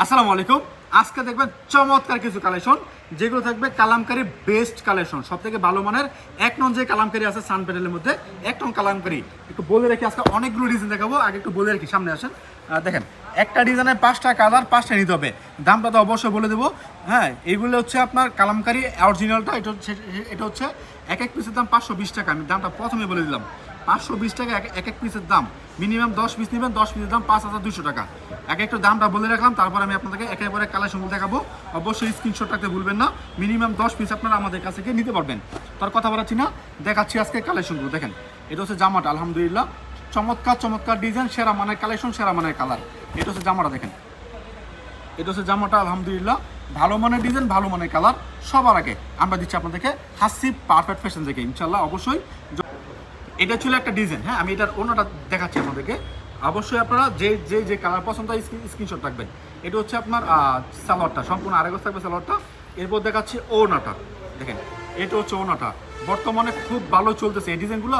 আসসালামু আলাইকুম। আজকে দেখবেন চমৎকার কিছু কালেকশন যেগুলো থাকবে কালামকারি বেস্ট কালেকশন সব থেকে ভালো মানের এক নন যে কালামকারী আছে সান প্যানেলের মধ্যে, এক নন কালামকারী। একটু বলে রাখি, আজকে অনেকগুলো ডিজাইন দেখাবো, আগে একটু বলে রাখি, সামনে আসেন। দেখেন একটা ডিজাইনের পাঁচটা কালার, পাঁচটা নিতে হবে। দামটা তো অবশ্যই বলে দেবো। হ্যাঁ এইগুলো হচ্ছে আপনার কালামকারি অরিজিনালটা এটা হচ্ছে এটা হচ্ছে এক এক পিসের দাম পাঁচশো বিশ টাকা। আমি দামটা প্রথমে বলে দিলাম। পাঁচশো বিশ টাকা এক- এক পিসের দাম। মিনিমাম দশ পিস নেবেন, দশ পিসের দাম পাঁচ হাজার দুশো টাকা। এক একটু দামটা বলে রাখলাম, তারপর আমি আপনাদেরকে একে একেবারে কালেকশন দেখাবো। অবশ্যই স্ক্রিনশট রাখতে ভুলবেন না। মিনিমাম দশ পিস আপনারা আমাদের কাছে গিয়ে নিতে পারবেন। তার কথা বলাচ্ছি না, দেখাচ্ছি আজকে কালেকশনগুলো দেখেন, এটা হচ্ছে জামাটা, আলহামদুলিল্লাহ। চমৎকার চমৎকার ডিজাইন সেরা মানের কালেকশন সেরা মানের কালার এটা হচ্ছে জামাটা দেখেন। এটা হচ্ছে জামাটা আলহামদুলিল্লাহ। ভালো মানের ডিজাইন ভালো মানের কালার সবার আগে আমরা দিচ্ছি আপনাদেরকে হাসি পারফেক্ট ফ্যাশন থেকে ইনশাল্লাহ অবশ্যই। এটা ছিল একটা ডিজাইন হ্যাঁ? আমি এটার অন্যটা দেখাচ্ছি আপনাদেরকে। অবশ্যই আপনারা যে যে যে কালার পছন্দ হয় স্ক্রিনশট রাখবেন। এটা হচ্ছে আপনার আহ, সালোয়ারটা সম্পূর্ণ আরেক থাকবে সালোয়ারটা। এরপর দেখাচ্ছি ওনাটা দেখেন। এটা হচ্ছে ওনাটা বর্তমানে খুব ভালো চলতেছে। এই ডিজাইনগুলো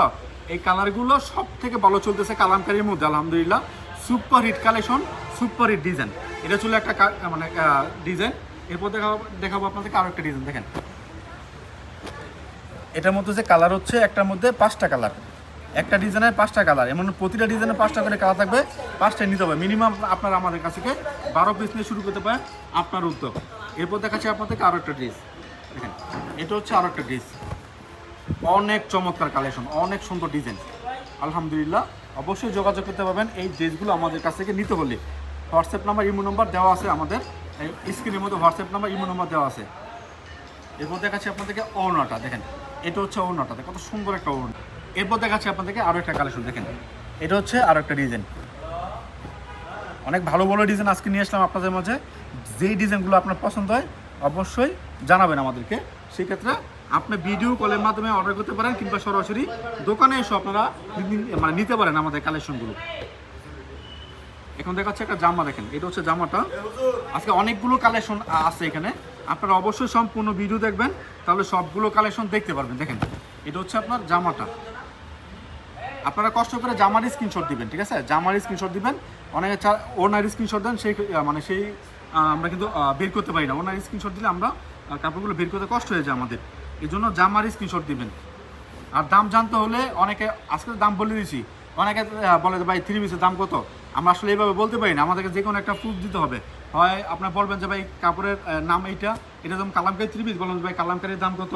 এই কালারগুলো সব থেকে ভালো চলতেছে কালামকারির মধ্যে, আলহামদুলিল্লাহ। Super hit collection super hit design. এটা ছিল একটা মানে ডিজাইন। এরপর দেখাবো দেখাবো আপনাদেরকে আরও একটা ডিজাইন, দেখেন। এটার মধ্যে যে কালার হচ্ছে, একটার মধ্যে পাঁচটা কালার। একটা ডিজাইনের পাঁচটা কালার। এমন প্রতিটা ডিজাইনে পাঁচটা করে কালার থাকবে পাঁচটা নিতে হবে। মিনিমাম আপনারা আমাদের কাছ থেকে বারো পিস নিয়ে শুরু করতে পারেন আপনার উদ্যোগ। এরপর দেখাচ্ছি আপনাদেরকে আরও একটা ড্রেস, দেখেন। এটা হচ্ছে আরও একটা ড্রেস। অনেক চমৎকার কালেকশন অনেক সুন্দর ডিজাইন আলহামদুলিল্লাহ, অবশ্যই যোগাযোগ করতে পারবেন। এই ড্রেসগুলো আমাদের কাছ থেকে নিতে হলে। হোয়াটসঅ্যাপ নাম্বার ইমো নাম্বার দেওয়া আছে আমাদের। এই স্ক্রিনের মধ্যে হোয়াটসঅ্যাপ নাম্বার ইমো নাম্বার দেওয়া আছে। এরপর দেখাচ্ছি আপনাদেরকে ওড়নাটা, দেখেন। এটা হচ্ছে ওড়নাটা কত সুন্দর একটা ওড়না। এরপর দেখাচ্ছি আপনাদেরকে আরও একটা কালেকশন দেখেন। এটা হচ্ছে আরও একটা ডিজাইন অনেক ভালো ভালো ডিজাইন আজকে নিয়ে আসলাম আপনাদের মাঝে। যেই ডিজাইনগুলো আপনার পছন্দ হয়, অবশ্যই জানাবেন আমাদেরকে। সেক্ষেত্রে আপনি ভিডিও কলের মাধ্যমে অর্ডার করতে পারেন কিংবা সরাসরি দোকানে এসে আপনারা মানে নিতে পারেন আমাদের কালেকশনগুলো এখন দেখাচ্ছে একটা জামা দেখেন। এটা হচ্ছে জামাটা। আজকে অনেকগুলো কালেকশন আছে এখানে। আপনারা অবশ্যই সম্পূর্ণ ভিডিও দেখবেন, তাহলে সবগুলো কালেকশন দেখতে পারবেন। দেখেন, এটা হচ্ছে আপনার জামাটা। আপনারা কষ্ট করে জামার স্ক্রিনশট দিবেন, ঠিক আছে? জামার স্ক্রিনশট দিবেন, অনেকে ওনার স্ক্রিনশট দেন, সেই মানে সেই আমরা কিন্তু বের করতে পারি না। ওনার স্ক্রিনশট দিলে আমরা কাপড়গুলো বের করতে কষ্ট হয়ে যায় আমাদের। এই জন্য জামার স্ক্রিনশট দিবেন। আর দাম জানতে হলে অনেকে, আজকে দাম বলে দিয়েছি, অনেকে বলে যে, ভাই থ্রি পিসের দাম কত? আমরা আসলে এইভাবে বলতে পারি না। আমাদেরকে যে কোনো একটা প্রুফ দিতে হবে। হয় আপনার বলবেন যে, ভাই, কাপড়ের নাম এইটা, এটা যেমন কালামকারি থ্রি পিস বলবেন যে, ভাই, কালামকারির দাম কত?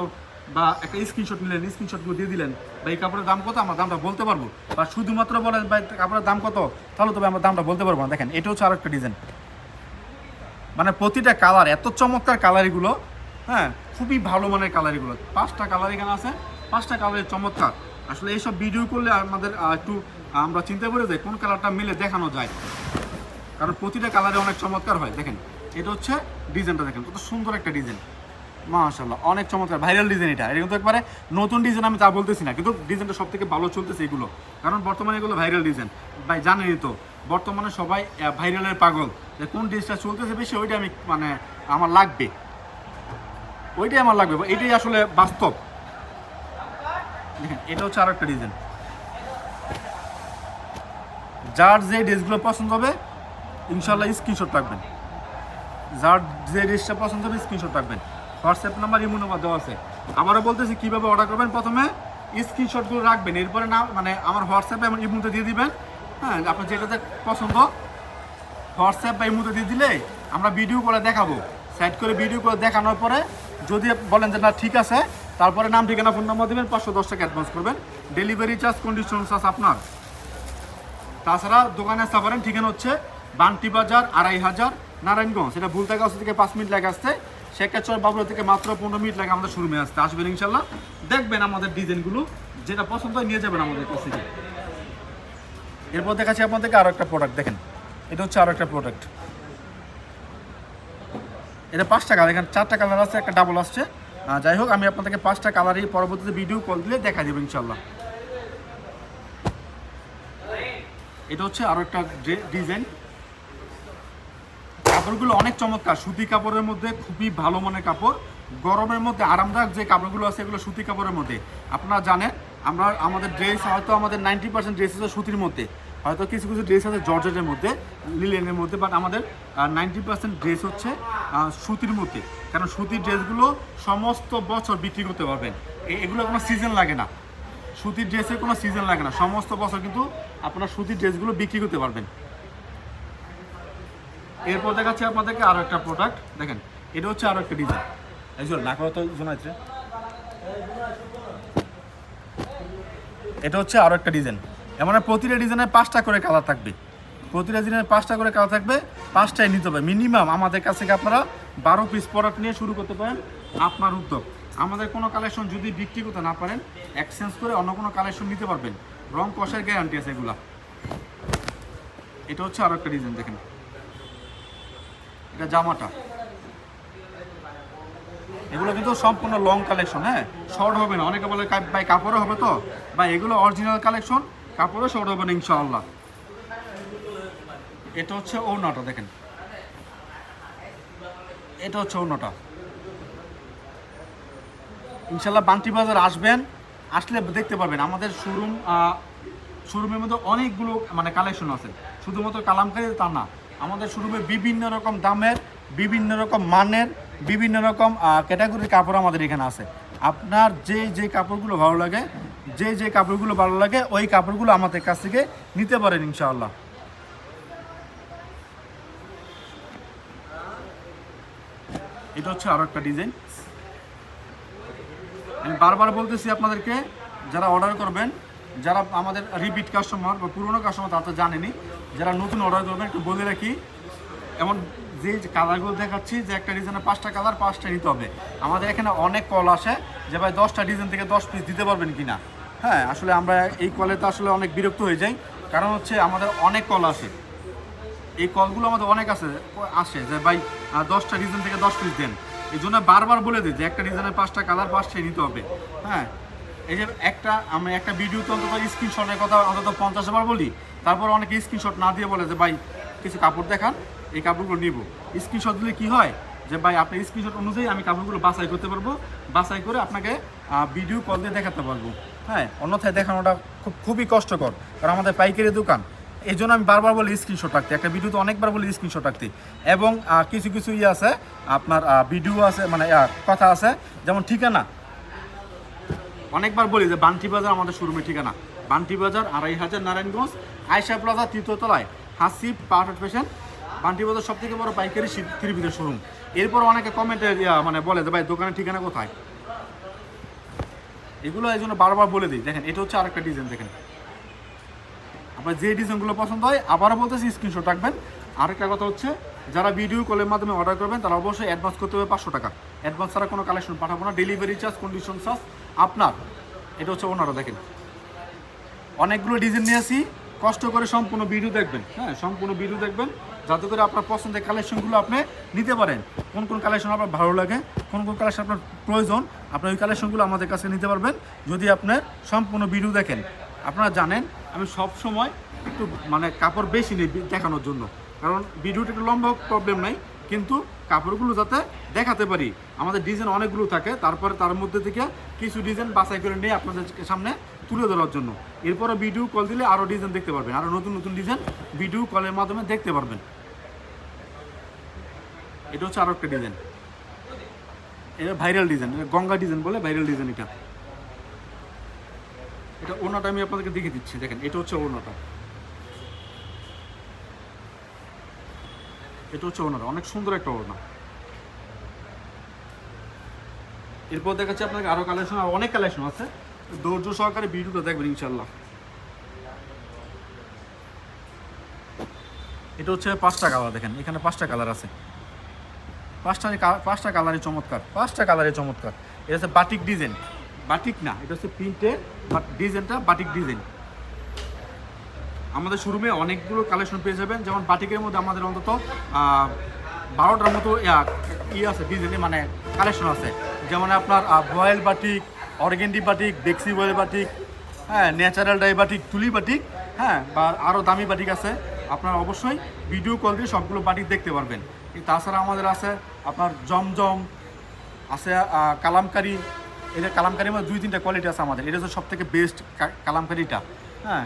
বা একটা স্ক্রিনশট নিলেন স্ক্রিনশটগুলো দিয়ে দিলেন বা এই কাপড়ের দাম কত? আমরা দামটা বলতে পারব। বা শুধুমাত্র বলেন, ভাই, কাপড়ের দাম কত? তাহলে তবে আমরা দামটা বলতে পারব না। দেখেন, এটা হচ্ছে আরেকটা ডিজাইন মানে প্রতিটা কালার এত চমৎকার কালারিগুলো হ্যাঁ খুবই ভালো মানের কালারিগুলো পাঁচটা কালার এখানে আছে, পাঁচটা কালারের চমৎকার। আসলে এইসব ভিডিও করলে আমাদের একটু আমরা চিন্তা করে যাই কোন কালারটা মিলে দেখানো যায়। কারণ প্রতিটা কালারে অনেক চমৎকার হয়, দেখেন। এটা হচ্ছে ডিজাইনটা দেখেন, কত সুন্দর একটা ডিজাইন মাশাল্লাহ অনেক চমৎকার ভাইরাল ডিজাইন এটা। এটা কিন্তু একবারে নতুন ডিজাইন আমি তা বলতেছি না, কিন্তু ডিজাইনটা সব থেকে ভালো চলতেছে এগুলো। কারণ বর্তমানে এগুলো ভাইরাল ডিজাইন ভাই, জানেনই তো, বর্তমানে সবাই ভাইরালের পাগল। যে কোন ডিজাইনটা চলতেছে বেশি, ওইটা আমি মানে আমার লাগবে। ওইটাই আমার লাগবে, এটাই আসলে বাস্তব। দেখেন, এটা হচ্ছে আর একটা ডিজাইন যার যে ড্রেসগুলো পছন্দ হবে ইনশাল্লাহ স্ক্রিনশট রাখবেন। যার যে ড্রেসটা পছন্দ হবে স্ক্রিনশট রাখবেন। হোয়াটসঅ্যাপ নাম্বার ইমো নাম্বার দেওয়া আছে। আবারও বলতেছি, কীভাবে অর্ডার করবেন? প্রথমে স্ক্রিনশটগুলো রাখবেন। এরপরে না মানে আমার হোয়াটসঅ্যাপে আমার ইমোতে দিয়ে দিবেন। হ্যাঁ আপনার যেটাতে পছন্দ হোয়াটসঅ্যাপ বা ইমোতে দিয়ে দিলে আমরা ভিডিও করে দেখাবো। সাইড করে ভিডিও করে দেখানোর পরে যদি বলেন যে না, ঠিক আছে, তারপরে নাম, ঠিকানা ফোন নাম্বার দেবেন, পাঁচশো দশ টাকা অ্যাডভান্স করবেন। ডেলিভারি চার্জ কন্ডিশন চার্জ আপনার। তাছাড়া দোকানে আসতে পারেন, ঠিকানা হচ্ছে বান্টি বাজার, আড়াই হাজার, নারায়ণগঞ্জ। এটা ভুলতাগাছ থেকে পাঁচ মিনিট লাগে আসতে। শেখাচর বাবুরা থেকে মাত্র পনেরো মিনিট লাগে আমাদের শোরুমে আসতে। আসবেন ইনশাল্লাহ। দেখবেন আমাদের ডিজাইনগুলো যেটা পছন্দ নিয়ে যাবেন আমাদের কাছ থেকে। এরপর দেখাচ্ছি আপনাদেরকে আরও একটা প্রোডাক্ট দেখেন। এটা হচ্ছে আরও একটা প্রোডাক্ট এটা পাঁচটা কালার এখানে চারটা কালার আছে, একটা ডাবল আসছে। যাই হোক, আমি আপনাদেরকে পাঁচটা কালারই পরবর্তীতে ভিডিও কল দিলে দেখা দেবো ইনশাল্লাহ এটা হচ্ছে আরও একটা ডিজাইন কাপড়গুলো অনেক চমৎকার, সুতি কাপড়ের মধ্যে খুবই ভালো মানের কাপড়। গরমের মধ্যে আরামদায়ক যে কাপড়গুলো আছে, এগুলো সুতি কাপড়ের মধ্যে। আপনারা জানেন, আমরা, আমাদের ড্রেস হয়তো আমাদের নাইনটি পার্সেন্ট ড্রেস আছে সুতির মধ্যে। হয়তো কিছু কিছু ড্রেস আছে জর্জেটের মধ্যে লিলেনের মধ্যে বাট আমাদের নাইনটি পার্সেন্ট ড্রেস হচ্ছে সুতির মধ্যে। কারণ সুতির ড্রেসগুলো সমস্ত বছর বিক্রি করতে পারবেন। এগুলো কোনো সিজন লাগে না। সুতির ড্রেসের কোনো সিজন লাগে না। সমস্ত বছর কিন্তু আপনার সুতির ড্রেসগুলো বিক্রি করতে পারবেন। এরপর দেখাচ্ছি আপনাদেরকে আরও একটা প্রোডাক্ট দেখেন এটা হচ্ছে আরও একটা ডিজাইন এই না করো তো জোনাইত্রে এটা হচ্ছে আরও একটা ডিজাইন এমন প্রতিটা ডিজাইনে পাঁচটা করে কালার থাকবে। প্রতিটা ডিজাইনে পাঁচটা করে কালার থাকবে, পাঁচটাই নিতে হবে। মিনিমাম আমাদের কাছ থেকে আপনারা বারো পিস প্রোডাক্ট নিয়ে শুরু করতে পারেন, আপনার উদ্যোগ। আমাদের কোনো কালেকশন যদি বিক্রি করতে না পারেন এক্সচেঞ্জ করে অন্য কোনো কালেকশন নিতে পারবেন। রং কষের গ্যারান্টি আছে এগুলা। এটা হচ্ছে আরও একটা ডিজাইন দেখেন। এটা জামাটা। এগুলো কিন্তু সম্পূর্ণ লং কালেকশন হ্যাঁ? শর্ট হবে না। অনেকে বলে ভাই কাপড়ও হবে তো? বা এগুলো অরিজিনাল কালেকশন কাপড়ও শর্ট হবে না ইনশাআল্লাহ। এটা হচ্ছে ওড়নাটা, দেখেন। এটা হচ্ছে ওড়নাটা। ইনশাল্লাহ বান্টি বাজার আসবেন, আসলে দেখতে পাবেন আমাদের শোরুম শোরুমের মধ্যে অনেকগুলো মানে কালেকশন আছে। শুধুমাত্র কালামকারী তা না, আমাদের শোরুমে বিভিন্ন রকম দামের, বিভিন্ন রকম মানের, বিভিন্ন রকম ক্যাটাগরির কাপড় আমাদের এখানে আছে। আপনার যে যে কাপড়গুলো ভালো লাগে যে যে কাপড়গুলো ভালো লাগে, ওই কাপড়গুলো আমাদের কাছ থেকে নিতে পারেন ইনশাআল্লাহ। এটা হচ্ছে আরও একটা ডিজাইন। আমি বারবার বলতেছি আপনাদেরকে, যারা অর্ডার করবেন, যারা আমাদের রিপিট কাস্টমার বা পুরনো কাস্টমার, তারা তো জানেনি, যারা নতুন অর্ডার করবেন, একটু বলে রাখি, এমন যে কালারগুলো দেখাচ্ছি, যে একটা ডিজাইনে পাঁচটা কালার, পাঁচটা নিতে হবে। আমাদের এখানে অনেক কল আসে, যে ভাই দশটা ডিজাইন থেকে দশ পিস দিতে পারবেন কি না হ্যাঁ আসলে আমরা এই কলে তো আসলে অনেক বিরক্ত হয়ে যাই। কারণ হচ্ছে আমাদের অনেক কল আসে। এই কলগুলো আমাদের অনেক আছে, আসে যে, ভাই দশটা ডিজাইন থেকে দশ পিস দেন। এই জন্য বারবার বলে দিই যে, একটা ডিজাইনের পাঁচটা কালার পাঁচটাই নিতে হবে। হ্যাঁ এই যে একটা, আমি একটা ভিডিওতে অন্তত স্ক্রিনশটের কথা অন্তত পঞ্চাশ বার বলি। তারপর অনেকে স্ক্রিনশট না দিয়ে বলে যে, ভাই, কিছু কাপড় দেখান, এই কাপড়গুলো নিব। স্ক্রিনশট দিলে কি হয়? যে, ভাই আপনার স্ক্রিনশট অনুযায়ী আমি কাপড়গুলো বাছাই করতে পারব। বাছাই করে আপনাকে ভিডিও কল দিয়ে দেখাতে পারব। হ্যাঁ অন্যথায় দেখানোটা খুব, খুবই কষ্টকর। কারণ আমাদের পাইকারি দোকান এই জন্য আমি বারবার বলি স্ক্রিনশট রাখতে। একটা ভিডিওতে অনেকবার বলি স্ক্রিনশট রাখতে। এবং কিছু কিছু ইয়ে আছে, আপনার ভিডিও আছে মানে কথা আছে, যেমন ঠিকানা। অনেকবার বলি যে বান্টি বাজার আমাদের শোরুমের ঠিকানা। বান্টি বাজার আড়াই হাজার নারায়ণগঞ্জ আয়সা প্লাজা তৃতীয়তলায় হাসিব পারফেক্ট ফ্যাশন বান্টি বাজার সব থেকে বড় পাইকারি ত্রিভিদের শোরুম। এরপর অনেকে কমেন্টে মানে বলে যে, ভাই, দোকানের ঠিকানা কোথায়? এগুলো এই জন্য বারবার বলে দিই। দেখেন, এটা হচ্ছে আরেকটা ডিজাইন দেখেন। আপনার যে ডিজাইনগুলো পছন্দ হয়, আবারও বলতেছি স্ক্রিনশট রাখবেন। আরেকটা কথা হচ্ছে, যারা ভিডিও কলের মাধ্যমে অর্ডার করবেন, তারা অবশ্যই অ্যাডভান্স করতে হবে পাঁচশো টাকা। অ্যাডভান্স ছাড়া কোনো কালেকশন পাঠাবো না। ডেলিভারি চার্জ কন্ডিশন চার্জ আপনার, এটা হচ্ছে ওনারা, দেখেন। অনেকগুলো ডিজাইন নিয়ে আসি, কষ্ট করে সম্পূর্ণ ভিডিও দেখবেন। হ্যাঁ সম্পূর্ণ ভিডিও দেখবেন। যাতে করে আপনার পছন্দের কালেকশনগুলো আপনি নিতে পারেন। কোন কোন কালেকশন আপনার ভালো লাগে, কোন কোন কালেকশন আপনার প্রয়োজন, আপনি ওই কালেকশনগুলো আমাদের কাছে নিতে পারবেন। যদি আপনার সম্পূর্ণ ভিডিও দেখেন, আপনারা জানেন, আমি সব সময় একটু মানে কাপড় বেশি নিই দেখানোর জন্য। কারণ ভিডিওটা একটু লম্বা প্রবলেম নাই। কিন্তু কাপড়গুলো যাতে দেখাতে পারি। আমাদের ডিজাইন অনেকগুলো থাকে, তারপরে তার মধ্যে থেকে কিছু ডিজাইন বাছাই করে নিয়ে আপনাদের সামনে তুলে ধরার জন্য। এরপরে ভিডিও কল দিলে আরও ডিজাইন দেখতে পারবেন আরও নতুন নতুন ডিজাইন ভিডিও কলের মাধ্যমে দেখতে পারবেন। এটা হচ্ছে আরও একটা ডিজাইন এটা ভাইরাল ডিজাইন এটা গঙ্গা ডিজাইন বলে ভাইরাল ডিজাইন এটা। এটা ওনাটা আমি আপনাদেরকে দেখে দিচ্ছি, দেখেন, এটা হচ্ছে ওনাটা এটা হচ্ছে ওনাটা অনেক সুন্দর একটা ওড়না। এরপর দেখাচ্ছি আপনাকে আরও কালেকশন আর অনেক কালেকশন আছে। ধৈর্য সহকারে ভিডিওটা দেখবেন ইনশাল্লাহ এটা হচ্ছে পাঁচটা কালার দেখেন, এখানে পাঁচটা কালার আছে। পাঁচটা পাঁচটা কালারই চমৎকার, পাঁচটা কালারই চমৎকার। এটা হচ্ছে বাটিক ডিজাইন বাটিক না, এটা হচ্ছে প্রিন্টের বাট ডিজাইনটা বাটিক ডিজাইন আমাদের শোরুমে অনেকগুলো কালেকশন পেয়ে যাবেন। যেমন বাটিকের মধ্যে আমাদের অন্তত বারোটার মতো ই আছে ডিজাইনে মানে কালেকশন আছে। যেমন আপনার বয়েল বাটিক অর্গেন্ডি বাটিক বেক্সি বয়েল বাটিক হ্যাঁ ন্যাচারাল ডাই বাটিক তুলি বাটিক হ্যাঁ বা আরও দামি বাটিক আছে। আপনারা অবশ্যই ভিডিও কল দিয়ে সবগুলো বাটিক দেখতে পারবেন। তাছাড়া আমাদের আছে আপনার জমজম, আছে কালামকারি। এটা কালামকারির মধ্যে দুই, তিনটা কোয়ালিটি আছে আমাদের। এটা হচ্ছে সব থেকে বেস্ট কালামকারিটা। হ্যাঁ?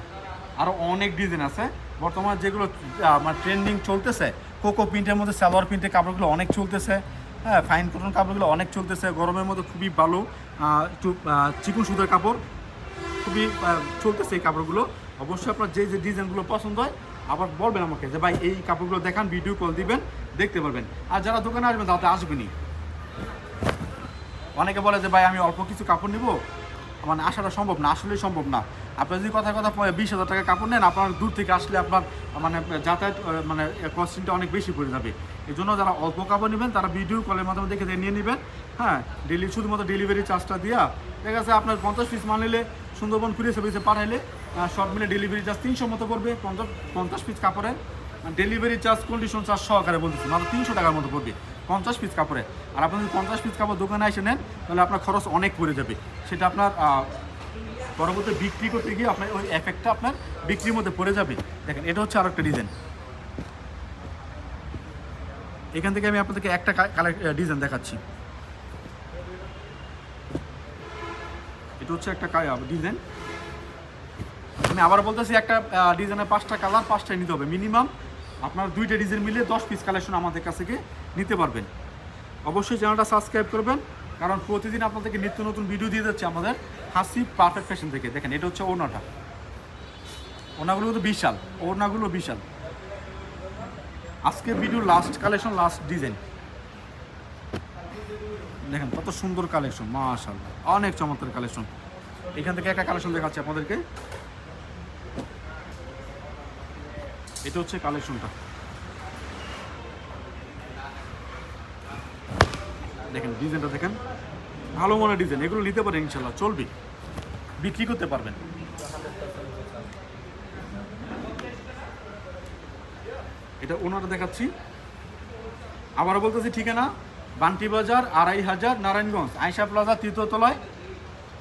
আরও অনেক ডিজাইন আছে। বর্তমানে যেগুলো আমার ট্রেন্ডিং চলতেছে কোকো প্রিন্টের মধ্যে সালোয়ার প্রিন্টের কাপড়গুলো অনেক চলতেছে। হ্যাঁ? ফাইন কটন কাপড়গুলো অনেক চলতেছে। গরমের মধ্যে খুবই ভালো চিকন সুতার কাপড়। খুবই চলতেছে এই কাপড়গুলো। অবশ্যই আপনার যে যে ডিজাইনগুলো পছন্দ হয় আবার বলবেন আমাকে যে ভাই, এই কাপড়গুলো দেখান ভিডিও কল দিবেন, দেখতে পারবেন। আর যারা দোকানে আসবেন তাতে আসবেনই। অনেকে বলে যে ভাই, আমি অল্প কিছু কাপড় নিব। মানে আসাটা সম্ভব না, আসলেই সম্ভব না। আপনি যদি কথা কথা বিশ হাজার টাকা কাপড় নেন, আপনার দূর থেকে আসলে আপনার মানে যাতায়াত মানে কস্টিংটা অনেক বেশি পড়ে যাবে। এই জন্য যারা অল্প কাপড় নেবেন, তারা ভিডিও কলের মাধ্যমে দেখে নিয়ে নেবেন। হ্যাঁ ডেলি শুধুমাত্র ডেলিভারি চার্জটা দিয়া। দেখা যাচ্ছে আপনার পঞ্চাশ পিস মাল নিলে সুন্দরবন কুড়িয়ে সার্ভিসে পাঠাইলে সব মিলে ডেলিভারি চার্জ তিনশো মতো পড়বে, পঞ্চাশ পঞ্চাশ পিস কাপড়ের ডেলিভারি চার্জ কন্ডিশন চার্জ সহকারে বলতেছি, মাত্র তিনশো টাকার মতো পড়বে, পঞ্চাশ পিস কাপড়ে। আর আপনি যদি পঞ্চাশ পিস কাপড় দোকানে এসে নেন, তাহলে আপনার খরচ অনেক পড়ে যাবে। সেটা আপনার পরবর্তী বিক্রি করতে গিয়ে আপনার ওই এফেক্টটা আপনার বিক্রির মধ্যে পড়ে যাবে। দেখেন, এটা হচ্ছে আরেকটা ডিজাইন এখান থেকে আমি আপনাদেরকে একটা কালার ডিজাইন দেখাচ্ছি। এটা হচ্ছে একটা ডিজাইন আমি আবার বলতেছি একটা ডিজাইনের পাঁচটা কালার পাঁচটাই নিতে হবে। মিনিমাম আপনার দুইটা ডিজাইন মিলে দশ পিস কালেকশন আমাদের কাছ থেকে নিতে পারবেন। অবশ্যই চ্যানেলটা সাবস্ক্রাইব করবেন, কারণ প্রতিদিন আপনাদেরকে নিত্য নতুন ভিডিও দিয়ে যাচ্ছে আমাদের হাসি পারফেক্ট ফ্যাশন থেকে। দেখেন, এটা হচ্ছে ওনাটা ওনাগুলো তো বিশাল ওনাগুলো বিশাল। আজকের video last collection last design দেখেন, কত সুন্দর কালেকশন মাশাআল্লাহ, অনেক চমৎকার কালেকশন এখান থেকে একটা কালেকশন দেখাচ্ছি আপনাদেরকে। এটা হচ্ছে কালেকশনটা দেখেন ডিজাইনটা দেখেন। ভালো মনে ডিজাইন এগুলো নিতে পারেন ইনশাল্লাহ চলবে। বিক্রি করতে পারবেন। এটা ওনারা দেখাচ্ছি। আবারও বলতেছি, ঠিকানা, বান্টি বাজার, আড়াই হাজার, নারায়ণগঞ্জ আয়সা প্লাজা তৃতীয়তলায়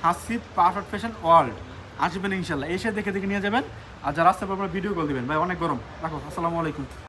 হাসিব পারফেক্ট ফ্যাশন ওয়ার্ল্ড। আসবেন ইনশাল্লাহ এসে দেখে দেখে নিয়ে যাবেন। আর যারা রাস্তার পর ভিডিও কল দিবেন ভাই অনেক গরম। রাখো আসসালামু আলাইকুম।